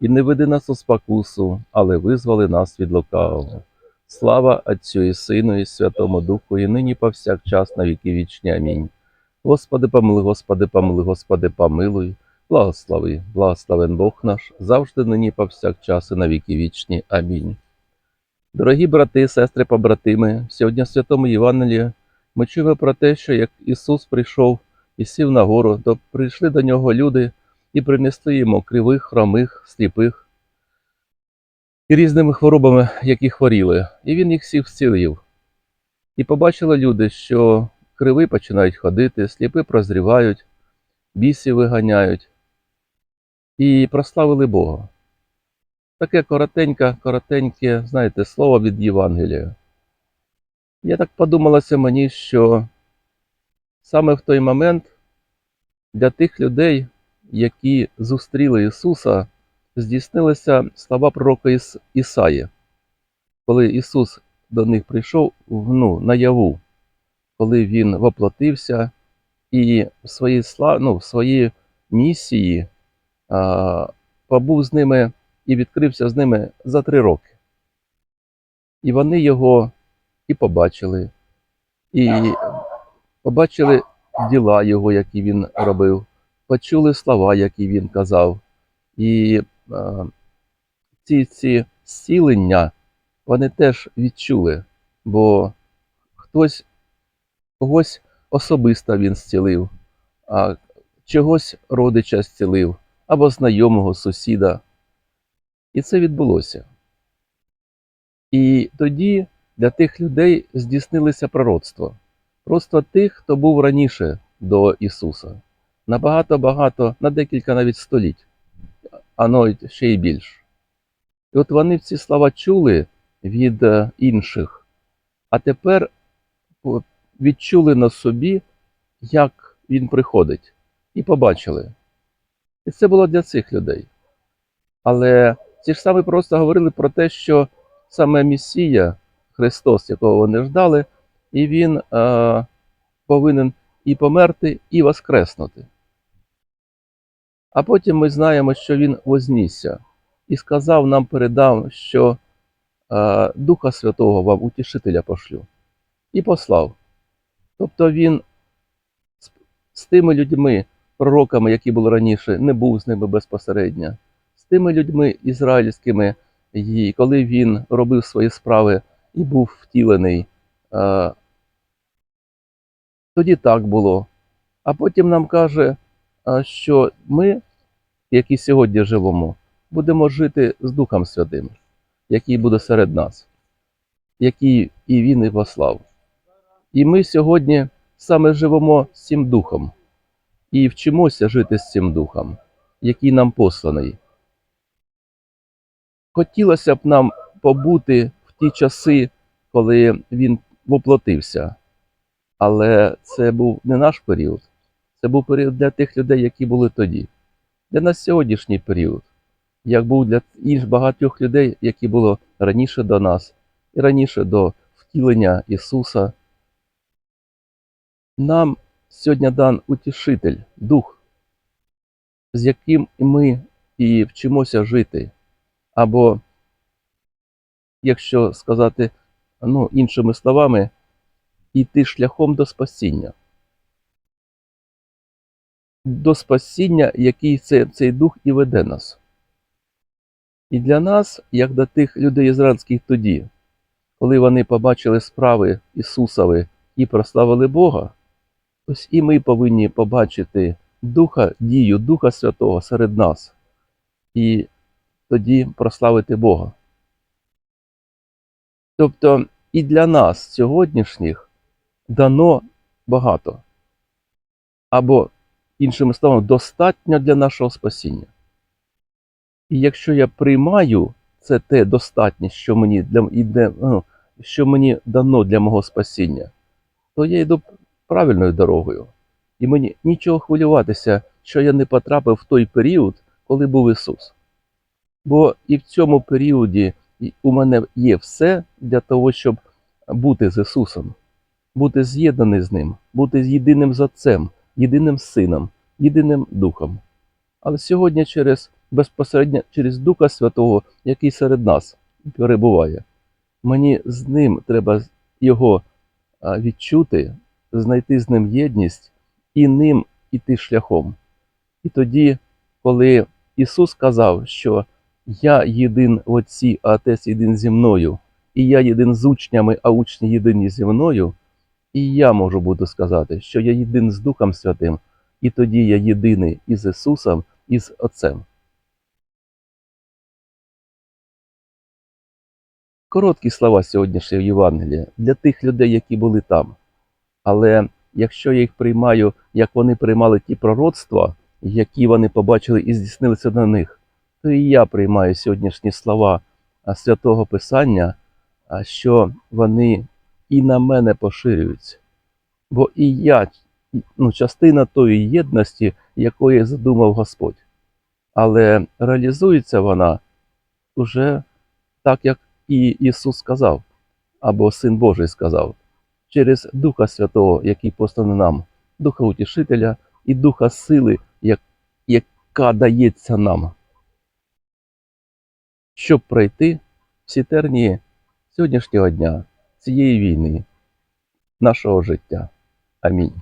І не веди нас у спокусу, але визволи нас від лукавого. Слава Отцю і Сину, і Святому Духу, і нині повсякчас на віки вічні. Амінь. Господи, помилуй, Господи, помилуй, Господи, помилуй, благослови, благословен Бог наш, завжди нині повсякчас і на віки вічні. Амінь. Дорогі брати, сестри, побратими, сьогодні в Святому Євангелії ми чуємо про те, що як Ісус прийшов і сів на гору, то прийшли до нього люди і принесли йому кривих, хромих, сліпих і різними хворобами, які хворіли, і він їх всіх зцілив. І побачили люди, що криви починають ходити, сліпи прозрівають, бісів виганяють, і прославили Бога. Таке коротеньке, коротеньке, знаєте, слово від Євангелія. Я так подумалося мені, що саме в той момент для тих людей, які зустріли Ісуса, здійснилися слова пророка Іс- Ісаї, коли Ісус до них прийшов в- ну, наяву, коли Він воплотився і в своїй, ну, в своїй місії а, побув з ними і відкрився з ними за три роки. І вони його і побачили, і побачили діла його, які він робив почули слова, які він казав. І е, ці, ці зцілення вони теж відчули, бо хтось когось особисто він зцілив, а чогось родича зцілив, або знайомого сусіда. І це відбулося. І тоді для тих людей здійснилися пророцтва. Просто тих, хто був раніше до Ісуса набагато-багато, на декілька навіть століть, а навіть ще й більше. І от вони ці слова чули від е, інших, а тепер відчули на собі, як він приходить, і побачили. І це було для цих людей. Але ці ж саме просто говорили про те, що саме Месія, Христос, якого вони ждали, і Він е, повинен і померти, і воскреснути. А потім ми знаємо, що він вознісся і сказав нам, передав, що е, Духа Святого вам утішителя пошлю. І послав. Тобто він з, тими людьми, пророками, які були раніше, не був з ними безпосередньо, з тими людьми ізраїльськими, і коли він робив свої справи і був втілений, е, тоді так було. А потім нам каже, що ми, які сьогодні живемо, будемо жити з Духом Святим, який буде серед нас, який і він і послав. І ми сьогодні саме живемо з цим духом і вчимося жити з цим духом, який нам посланий. Хотілося б нам побути в ті часи, коли він воплотився, але це був не наш період. Це був період для тих людей, які були тоді. Для нас сьогоднішній період, як був для інш багатьох людей, які було раніше до нас, і раніше до втілення Ісуса. Нам сьогодні дан утішитель, дух, з яким ми і вчимося жити. Або, якщо сказати ну, іншими словами, йти шляхом до спасіння до спасіння, який цей, цей дух і веде нас. І для нас, як до тих людей ізраїльських тоді, коли вони побачили справи Ісусові і прославили Бога, ось і ми повинні побачити Духа, дію Духа Святого серед нас і тоді прославити Бога. Тобто і для нас сьогоднішніх дано багато. Або іншими словами, достатньо для нашого спасіння. І якщо я приймаю це те достатнє, що мені для іде, ну, що мені дано для мого спасіння, то я йду правильною дорогою. І мені нічого хвилюватися, що я не потрапив в той період, коли був Ісус. Бо і в цьому періоді у мене є все для того, щоб бути з Ісусом, бути з'єднаний з Ним, бути з єдиним з Отцем, єдиним Сином, єдиним Духом. Але сьогодні через безпосередньо через Духа Святого, який серед нас перебуває, мені з ним треба його відчути, знайти з ним єдність і ним іти шляхом. І тоді, коли Ісус сказав, що я єдин в Отці, а Отець єдин зі мною, і я єдин з учнями, а учні єдині зі мною, і я можу буду сказати, що я єдин з Духом Святим, і тоді я єдиний із Ісусом, і з Отцем. Короткі слова сьогоднішнього Євангелія для тих людей, які були там. Але якщо я їх приймаю, як вони приймали ті пророцтва, які вони побачили і здійснилися на них, то і я приймаю сьогоднішні слова святого Писання, що вони і на мене поширюються. Бо і я ну, частина тої єдності, якої задумав Господь. Але реалізується вона уже так, як і Ісус сказав, або Син Божий сказав, через Духа Святого, який посланий нам, Духа Утішителя і Духа сили, як, яка дається нам, щоб пройти всі тернії сьогоднішнього дня, цієї війни, нашого життя. Амінь.